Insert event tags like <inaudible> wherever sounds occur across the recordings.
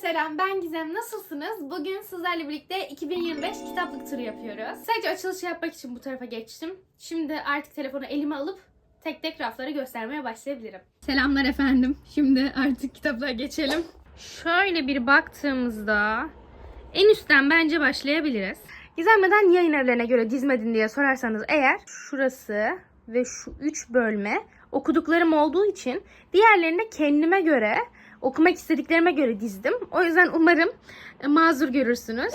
selam ben Gizem nasılsınız? Bugün sizlerle birlikte 2025 kitaplık turu yapıyoruz. Sadece açılış yapmak için bu tarafa geçtim. Şimdi artık telefonu elime alıp tek tek rafları göstermeye başlayabilirim. Selamlar efendim. Şimdi artık kitaplara geçelim. Şöyle bir baktığımızda en üstten bence başlayabiliriz. Gizem neden yayın evlerine göre dizmedin diye sorarsanız eğer şurası ve şu üç bölme okuduklarım olduğu için diğerlerini de kendime göre okumak istediklerime göre dizdim. O yüzden umarım e, mazur görürsünüz.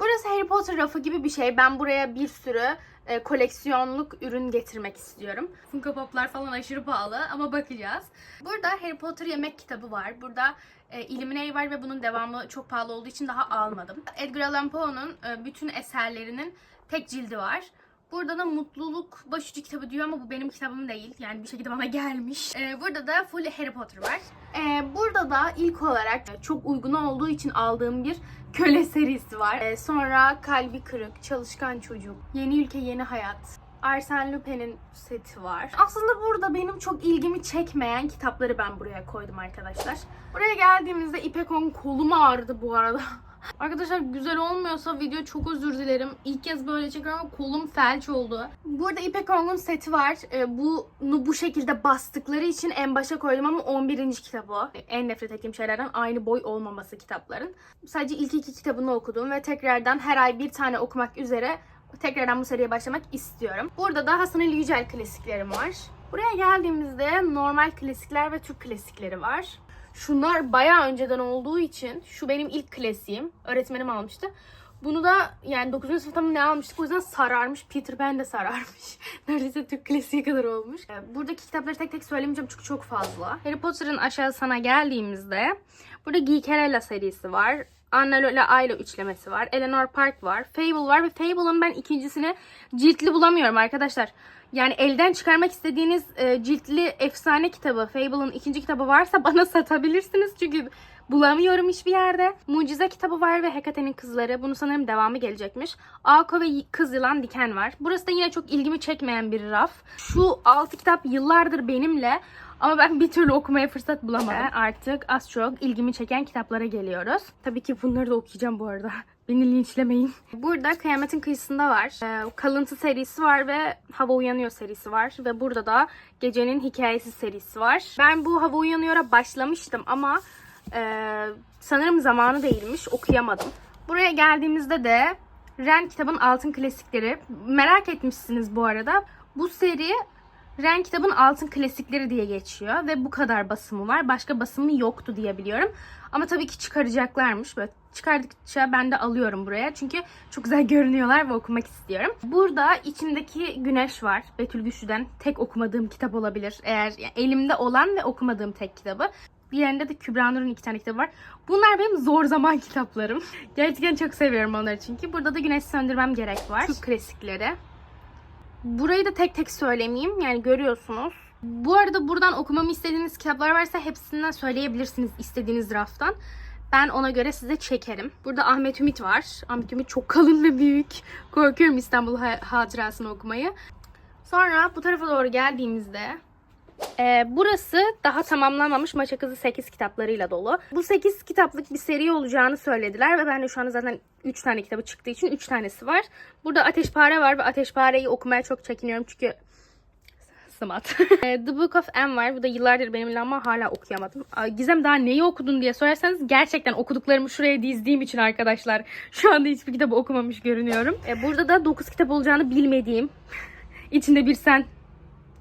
Burası Harry Potter rafı gibi bir şey. Ben buraya bir sürü e, koleksiyonluk ürün getirmek istiyorum. Funko Pop'lar falan aşırı pahalı ama bakacağız. Burada Harry Potter yemek kitabı var. Burada e, Illuminati var ve bunun devamı çok pahalı olduğu için daha almadım. Edgar Allan Poe'nun e, bütün eserlerinin tek cildi var. Burada da mutluluk başucu kitabı diyor ama bu benim kitabım değil. Yani bir şekilde bana <laughs> gelmiş. Ee, burada da full Harry Potter var. Ee, burada da ilk olarak çok uygun olduğu için aldığım bir köle serisi var. Ee, sonra Kalbi Kırık, Çalışkan Çocuk, Yeni Ülke Yeni Hayat, Arsène Lupin'in seti var. Aslında burada benim çok ilgimi çekmeyen kitapları ben buraya koydum arkadaşlar. Buraya geldiğimizde İpek On kolum ağrıdı bu arada. <laughs> Arkadaşlar güzel olmuyorsa video çok özür dilerim. İlk kez böyle çekiyorum ama kolum felç oldu. Burada İpek Ong'un seti var. Ee, bunu bu şekilde bastıkları için en başa koydum ama 11. kitabı. En nefret ettiğim şeylerden aynı boy olmaması kitapların. Sadece ilk iki kitabını okudum ve tekrardan her ay bir tane okumak üzere tekrardan bu seriye başlamak istiyorum. Burada da Hasan Ali Yücel klasiklerim var. Buraya geldiğimizde normal klasikler ve Türk klasikleri var. Şunlar bayağı önceden olduğu için şu benim ilk klasiğim. Öğretmenim almıştı. Bunu da yani 9. sınıfta mı ne almıştık o yüzden sararmış. Peter Pan de sararmış. <laughs> Neredeyse Türk klasiği kadar olmuş. Ee, Buradaki kitapları tek tek söylemeyeceğim çünkü çok fazla. Harry Potter'ın aşağısına geldiğimizde burada Geekerella serisi var. Anna Lola Ayla üçlemesi var. Eleanor Park var. Fable var ve Fable'ın ben ikincisini ciltli bulamıyorum arkadaşlar. Yani elden çıkarmak istediğiniz e, ciltli efsane kitabı, Fable'ın ikinci kitabı varsa bana <laughs> satabilirsiniz. Çünkü bulamıyorum hiçbir yerde. Mucize kitabı var ve Hekate'nin kızları. Bunu sanırım devamı gelecekmiş. Ako ve Kız Yılan Diken var. Burası da yine çok ilgimi çekmeyen bir raf. Şu altı kitap yıllardır benimle ama ben bir türlü okumaya fırsat bulamadım. Artık az çok ilgimi çeken kitaplara geliyoruz. Tabii ki bunları da okuyacağım bu arada. Beni linçlemeyin. Burada Kıyametin Kıyısında var. Ee, Kalıntı serisi var ve Hava Uyanıyor serisi var. Ve burada da Gecenin Hikayesi serisi var. Ben bu Hava Uyanıyor'a başlamıştım ama e, sanırım zamanı değilmiş. Okuyamadım. Buraya geldiğimizde de Ren kitabın altın klasikleri. Merak etmişsiniz bu arada. Bu seri Ren kitabın altın klasikleri diye geçiyor ve bu kadar basımı var. Başka basımı yoktu diye biliyorum. Ama tabii ki çıkaracaklarmış. Böyle çıkardıkça ben de alıyorum buraya. Çünkü çok güzel <laughs> görünüyorlar ve okumak istiyorum. Burada içimdeki güneş var. Betül Güçlü'den tek okumadığım kitap olabilir. Eğer yani elimde olan ve okumadığım tek kitabı. Diğerinde de Kübra Nur'un iki tane kitabı var. Bunlar benim zor zaman <laughs> kitaplarım. Gerçekten çok seviyorum onları çünkü. Burada da Güneş Söndürmem Gerek var. Türk klasikleri. Burayı da tek tek söylemeyeyim. Yani görüyorsunuz. Bu arada buradan okumamı istediğiniz kitaplar varsa hepsinden söyleyebilirsiniz istediğiniz raftan. Ben ona göre size çekerim. Burada Ahmet Ümit var. Ahmet Ümit çok kalın ve büyük. Korkuyorum İstanbul ha- hatırasını okumayı. Sonra bu tarafa doğru geldiğimizde ee, burası daha tamamlanmamış Maça Kızı 8 kitaplarıyla dolu. Bu 8 kitaplık bir seri olacağını söylediler ve ben de şu anda zaten 3 tane kitabı çıktığı için 3 tanesi var. Burada Ateşpare var ve Ateşpare'yi okumaya çok çekiniyorum çünkü Sımat. Ee, <laughs> The Book of M var. Bu da yıllardır benimle ama hala okuyamadım. Gizem daha neyi okudun diye sorarsanız gerçekten okuduklarımı şuraya dizdiğim için arkadaşlar. <laughs> Şu anda hiçbir kitabı okumamış görünüyorum. Ee, burada da 9 kitap olacağını bilmediğim <laughs> içinde bir sen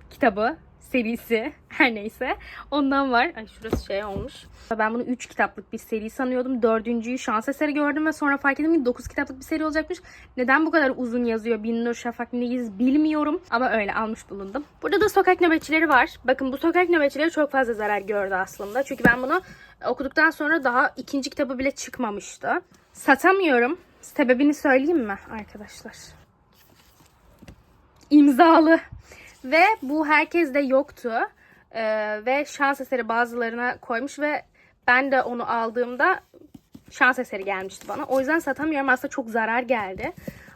kitabı serisi <laughs> her neyse ondan var. Ay şurası şey olmuş. Ben bunu 3 kitaplık bir seri sanıyordum. Dördüncüyü şans eseri gördüm ve sonra fark ettim ki 9 kitaplık bir seri olacakmış. Neden bu kadar uzun yazıyor Binnur Şafak Neyiz bilmiyorum. Ama öyle almış bulundum. Burada da sokak nöbetçileri var. Bakın bu sokak nöbetçileri çok fazla zarar gördü aslında. Çünkü ben bunu okuduktan sonra daha ikinci kitabı bile çıkmamıştı. Satamıyorum. Sebebini söyleyeyim mi arkadaşlar? imzalı. Ve bu herkes de yoktu. Ee, ve şans eseri bazılarına koymuş ve ben de onu aldığımda şans eseri gelmişti bana. O yüzden satamıyorum. Aslında çok zarar geldi.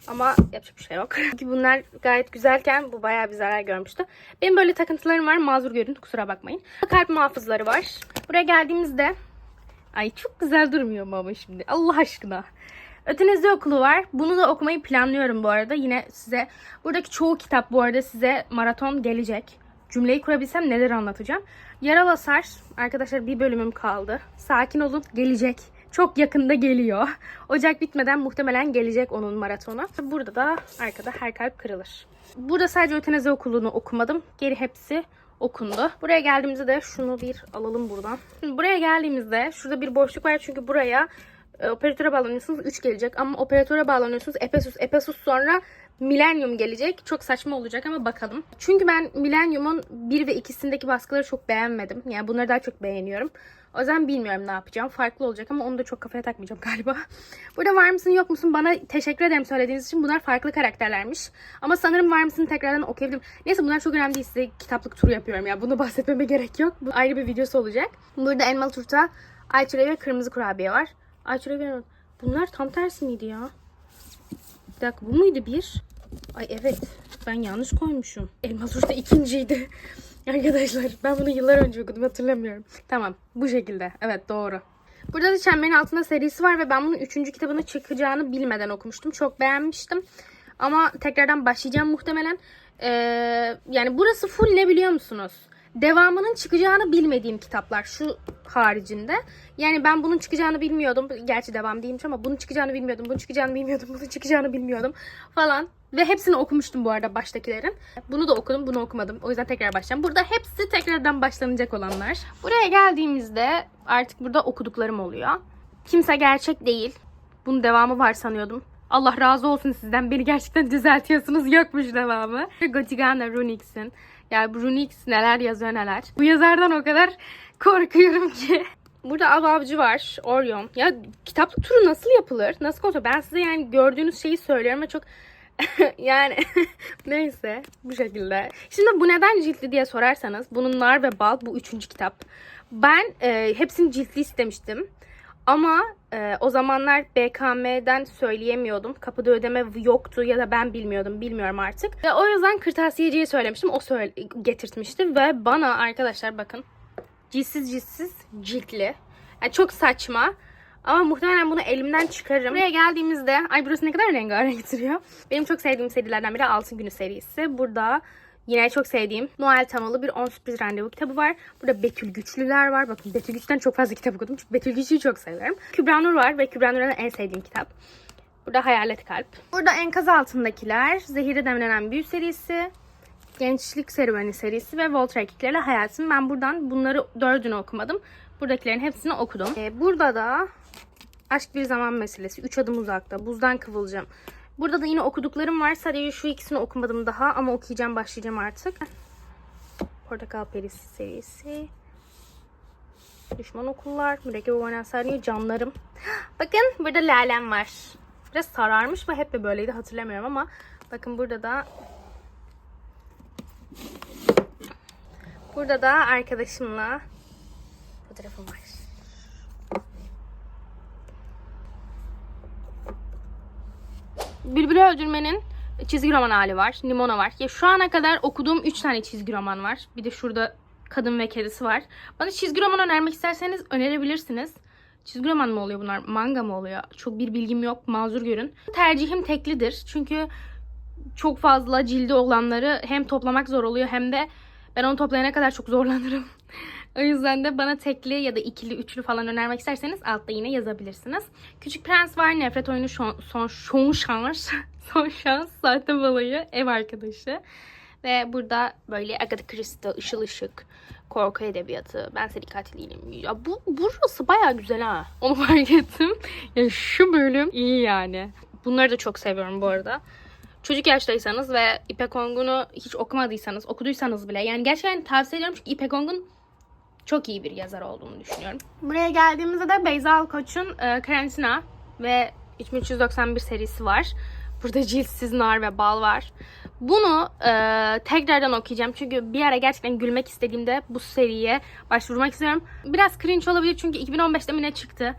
Ama yapacak bir şey yok. <laughs> Çünkü bunlar gayet güzelken bu bayağı bir zarar görmüştü. Benim böyle takıntılarım var. Mazur görün. Kusura bakmayın. Kalp muhafızları var. Buraya geldiğimizde Ay çok güzel durmuyor mu ama şimdi Allah aşkına. Ötenezi okulu var. Bunu da okumayı planlıyorum bu arada. Yine size buradaki çoğu kitap bu arada size maraton gelecek. Cümleyi kurabilsem neler anlatacağım. Yaralı Asar. Arkadaşlar bir bölümüm kaldı. Sakin olun gelecek. Çok yakında geliyor. <laughs> Ocak bitmeden muhtemelen gelecek onun maratonu. Burada da arkada her kalp kırılır. Burada sadece ötenazi okulunu okumadım. Geri hepsi okundu. Buraya geldiğimizde de şunu bir alalım buradan. Şimdi buraya geldiğimizde şurada bir boşluk var çünkü buraya e, operatöre bağlanıyorsunuz 3 gelecek ama operatöre bağlanıyorsunuz Epesus Epesus sonra Millennium gelecek. Çok saçma olacak ama bakalım. Çünkü ben Millennium'un 1 ve 2'sindeki baskıları çok beğenmedim. Yani bunları daha çok beğeniyorum. O yüzden bilmiyorum ne yapacağım. Farklı olacak ama onu da çok kafaya takmayacağım <laughs> galiba. Burada var mısın yok musun bana teşekkür ederim söylediğiniz için. Bunlar farklı karakterlermiş. Ama sanırım var mısın tekrardan okuyabilirim. Neyse bunlar çok önemli değil. Size kitaplık turu yapıyorum ya. Bunu <laughs> bahsetmeme gerek yok. Bu ayrı bir videosu olacak. Burada elmalı turta, ayçiçeği ve kırmızı kurabiye var. Ayçiçeği ve bunlar tam tersi miydi ya? Bir dakika bu muydu bir? Ay evet ben yanlış koymuşum. Elmalı turta ikinciydi. <laughs> Arkadaşlar ben bunu yıllar önce okudum hatırlamıyorum. Tamam bu şekilde. Evet doğru. Burada da Çemberin Altında serisi var ve ben bunun üçüncü kitabının çıkacağını bilmeden okumuştum. Çok beğenmiştim. Ama tekrardan başlayacağım muhtemelen. Ee, yani burası full ne biliyor musunuz? Devamının çıkacağını bilmediğim kitaplar şu haricinde. Yani ben bunun çıkacağını bilmiyordum. Gerçi devam değilmiş ama bunun çıkacağını bilmiyordum. Bunun çıkacağını bilmiyordum. <laughs> Bunun çıkacağını bilmiyordum falan. Ve hepsini okumuştum bu arada baştakilerin. Bunu da okudum, bunu okumadım. O yüzden tekrar başlayacağım. Burada hepsi tekrardan başlanacak olanlar. Buraya geldiğimizde artık burada okuduklarım oluyor. Kimse gerçek değil. Bunun devamı var sanıyordum. Allah razı olsun sizden. Beni gerçekten düzeltiyorsunuz. Yokmuş devamı. Gotigana Runix'in. Yani bu Runix neler yazıyor neler. Bu yazardan o kadar korkuyorum ki. Burada Av Avcı var. Orion. Ya kitaplık turu nasıl yapılır? Nasıl kontrol? Ben size yani gördüğünüz şeyi söylüyorum ve çok <laughs> yani <laughs> neyse bu şekilde. Şimdi bu neden ciltli diye sorarsanız bunun Nar ve Bal bu üçüncü kitap. Ben e, hepsini ciltli istemiştim. Ama e, o zamanlar BKM'den söyleyemiyordum. Kapıda ödeme yoktu ya da ben bilmiyordum. Bilmiyorum artık. Ve o yüzden kırtasiyeciye söylemiştim. O söyle getirtmişti ve bana arkadaşlar bakın cilsiz cilsiz ciltli. Yani çok saçma. Ama muhtemelen bunu elimden çıkarırım. Buraya geldiğimizde, ay burası ne kadar rengarenk duruyor. Benim çok sevdiğim serilerden biri Altın Günü serisi. Burada yine çok sevdiğim Noel temalı bir 10 sürpriz randevu kitabı var. Burada Betül Güçlüler var. Bakın Betül Güçlü'den çok fazla kitap okudum. Çünkü Betül Güçlü'yü çok severim. Kübra Nur var ve Kübra Nur'un en sevdiğim kitap. Burada Hayalet Kalp. Burada Enkaz Altındakiler, Zehirde Demlenen Büyü serisi, Gençlik Serüveni serisi ve Volta Erkeklerle Hayatım. Ben buradan bunları dördünü okumadım. Buradakilerin hepsini okudum. Ee, burada da Aşk Bir Zaman Meselesi, Üç Adım Uzakta, Buzdan Kıvılcım. Burada da yine okuduklarım var. Sadece şu ikisini okumadım daha ama okuyacağım, başlayacağım artık. Portakal Perisi serisi. Düşman Okullar, Mürekkep Sarıyor, Canlarım. Bakın burada Lalem var. Biraz sararmış mı? Hep de böyleydi hatırlamıyorum ama bakın burada da Burada da arkadaşımla fotoğrafım var. Bülbül'ü öldürmenin çizgi roman hali var. Limona var. Ya şu ana kadar okuduğum 3 tane çizgi roman var. Bir de şurada kadın ve kedisi var. Bana çizgi roman önermek isterseniz önerebilirsiniz. Çizgi roman mı oluyor bunlar? Manga mı oluyor? Çok bir bilgim yok. Mazur görün. Tercihim teklidir. Çünkü çok fazla cildi olanları hem toplamak zor oluyor hem de ben onu toplayana kadar çok zorlanırım. <laughs> o yüzden de bana tekli ya da ikili, üçlü falan önermek isterseniz altta yine yazabilirsiniz. Küçük Prens var. Nefret oyunu son, son, son şans. <laughs> son şans. Sahte balayı. Ev arkadaşı. Ve burada böyle Agatha Christie, ışıl ışık, korku edebiyatı, ben seri katil değilim. Ya bu burası baya güzel ha. Onu fark ettim. Ya şu bölüm iyi yani. Bunları da çok seviyorum bu arada çocuk yaştaysanız ve İpek Ongun'u hiç okumadıysanız, okuduysanız bile yani gerçekten tavsiye ediyorum çünkü İpek Ongun çok iyi bir yazar olduğunu düşünüyorum. Buraya geldiğimizde de Beyza Alkoç'un e, Karantina ve 3391 serisi var. Burada ciltsiz nar ve bal var. Bunu e, tekrardan okuyacağım. Çünkü bir ara gerçekten gülmek istediğimde bu seriye başvurmak istiyorum. Biraz cringe olabilir çünkü 2015'te mi ne çıktı.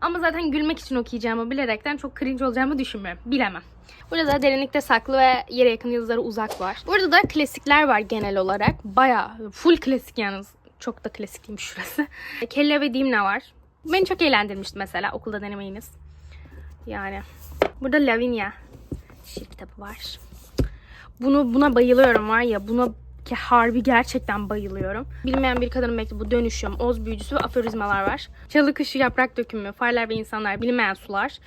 Ama zaten gülmek için okuyacağımı bilerekten çok cringe olacağımı düşünmüyorum. Bilemem. Burada da derinlikte saklı ve yere yakın yıldızlara uzak var. Burada da klasikler var genel olarak. Baya full klasik yalnız. Çok da klasik değilmiş şurası. <laughs> Kelle ve Dimna var. Beni çok eğlendirmişti mesela okulda denemeyiniz. Yani. Burada Lavinia şiir kitabı var. Bunu buna bayılıyorum var ya buna ki harbi gerçekten bayılıyorum. Bilmeyen bir kadının mektubu, dönüşüm, oz büyücüsü ve aforizmalar var. Çalı kışı, yaprak dökümü, farlar ve insanlar, bilinmeyen sular,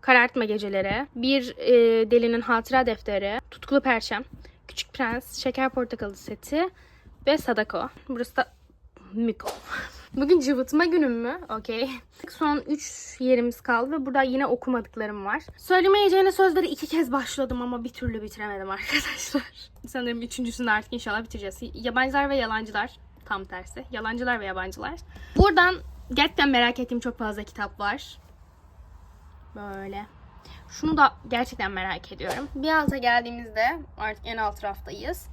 karartma geceleri, bir e, delinin hatıra defteri, tutkulu perçem, küçük prens, şeker portakalı seti ve sadako. Burası da Miko. <laughs> Bugün cıvıtma günüm mü? Okey. Son 3 yerimiz kaldı ve burada yine okumadıklarım var. Söylemeyeceğine sözleri iki kez başladım ama bir türlü bitiremedim arkadaşlar. <laughs> Sanırım üçüncüsünde artık inşallah bitireceğiz. Yabancılar ve yalancılar. Tam tersi. Yalancılar ve yabancılar. Buradan gerçekten merak ettiğim çok fazla kitap var. Böyle. Şunu da gerçekten merak ediyorum. Bir alta geldiğimizde artık en alt raftayız.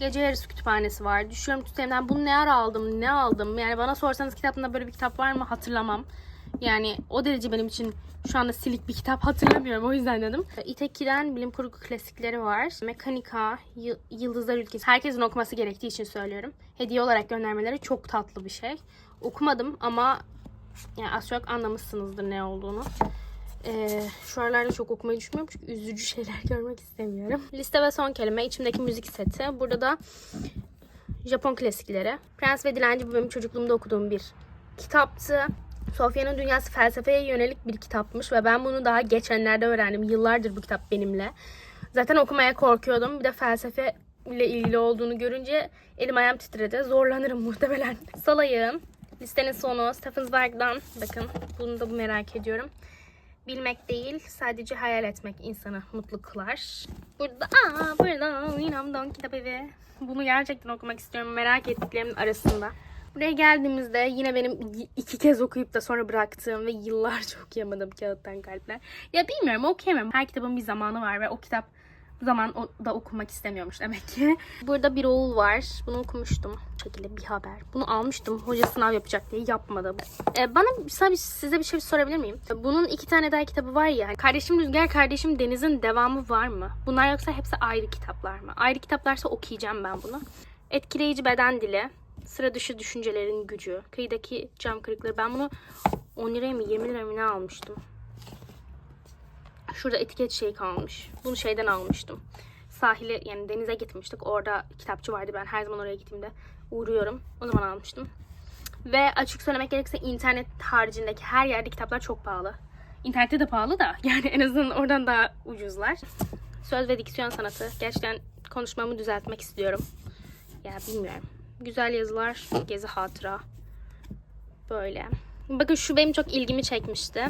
Gece yarısı kütüphanesi var. Düşüyorum tutemden bunu ne ara aldım, ne aldım? Yani bana sorsanız kitapında böyle bir kitap var mı hatırlamam. Yani o derece benim için şu anda silik bir kitap hatırlamıyorum. O yüzden dedim. İteki'den bilim kurgu klasikleri var. Mekanika, Yıldızlar Ülkesi. Herkesin okuması gerektiği için söylüyorum. Hediye olarak göndermeleri çok tatlı bir şey. Okumadım ama yani az çok anlamışsınızdır ne olduğunu. Ee, şu aralarda çok okumayı düşünmüyorum çünkü üzücü şeyler <laughs> görmek istemiyorum. Liste ve son kelime içimdeki müzik seti. Burada da Japon klasikleri. Prens ve Dilenci bu benim çocukluğumda okuduğum bir kitaptı. Sofya'nın Dünyası felsefeye yönelik bir kitapmış ve ben bunu daha geçenlerde öğrendim. Yıllardır bu kitap benimle. Zaten okumaya korkuyordum. Bir de felsefe ile ilgili olduğunu görünce elim ayağım titredi. Zorlanırım muhtemelen. <laughs> Sol ayağım. Listenin sonu Stephen Zweig'dan. Bakın bunu da merak ediyorum. Bilmek değil, sadece hayal etmek insanı mutlu kılar. Burada, aa burada Winamdon kitap evi. Bunu gerçekten okumak istiyorum. Merak ettiklerimin arasında. Buraya geldiğimizde yine benim iki kez okuyup da sonra bıraktığım ve yıllarca <laughs> okuyamadığım kağıttan kalpler. Ya bilmiyorum okuyamıyorum. Her kitabın bir zamanı var ve o kitap zaman o da okumak istemiyormuş demek ki. <laughs> Burada bir oğul var. Bunu okumuştum. Bu şekilde bir haber. Bunu almıştım. Hoca sınav yapacak diye yapmadım. Ee, bana size bir şey sorabilir miyim? Bunun iki tane daha kitabı var ya. Kardeşim Rüzgar, Kardeşim Deniz'in devamı var mı? Bunlar yoksa hepsi ayrı kitaplar mı? Ayrı kitaplarsa okuyacağım ben bunu. Etkileyici beden dili. Sıra dışı düşüncelerin gücü. Kıyıdaki cam kırıkları. Ben bunu 10 liraya mı 20 liraya mı ne almıştım? Şurada etiket şey kalmış. Bunu şeyden almıştım. Sahile yani denize gitmiştik. Orada kitapçı vardı. Ben her zaman oraya gittiğimde uğruyorum. O zaman almıştım. Ve açık söylemek gerekirse internet haricindeki her yerde kitaplar çok pahalı. İnternette de pahalı da <laughs> yani en azından oradan daha ucuzlar. Söz ve diksiyon sanatı. Gerçekten konuşmamı düzeltmek istiyorum. Ya bilmiyorum. Güzel yazılar, gezi hatıra. Böyle. Bakın şu benim çok ilgimi çekmişti.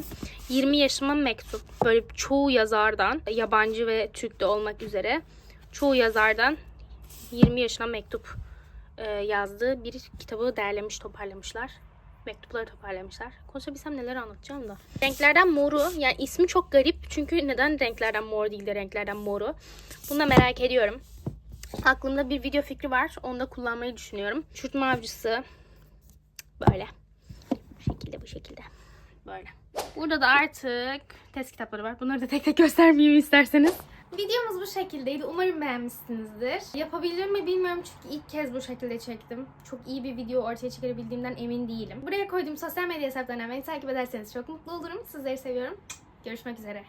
20 yaşıma mektup. Böyle çoğu yazardan, yabancı ve Türk de olmak üzere çoğu yazardan 20 yaşına mektup e, yazdığı bir kitabı derlemiş, toparlamışlar. Mektupları toparlamışlar. Konuşabilsem neler anlatacağım da. Renklerden moru. Yani ismi çok garip. Çünkü neden renklerden mor değil de renklerden moru? Bunu da merak ediyorum. Aklımda bir video fikri var. Onu da kullanmayı düşünüyorum. Çürütme avcısı. Böyle. Şekilde bu şekilde. Böyle. Burada da artık test kitapları var. Bunları da tek tek göstermeyeyim isterseniz. Videomuz bu şekildeydi. Umarım beğenmişsinizdir. Yapabilir mi bilmiyorum çünkü ilk kez bu şekilde çektim. Çok iyi bir video ortaya çıkarabildiğimden emin değilim. Buraya koyduğum sosyal medya hesaplarından beni takip ederseniz çok mutlu olurum. Sizleri seviyorum. Görüşmek üzere.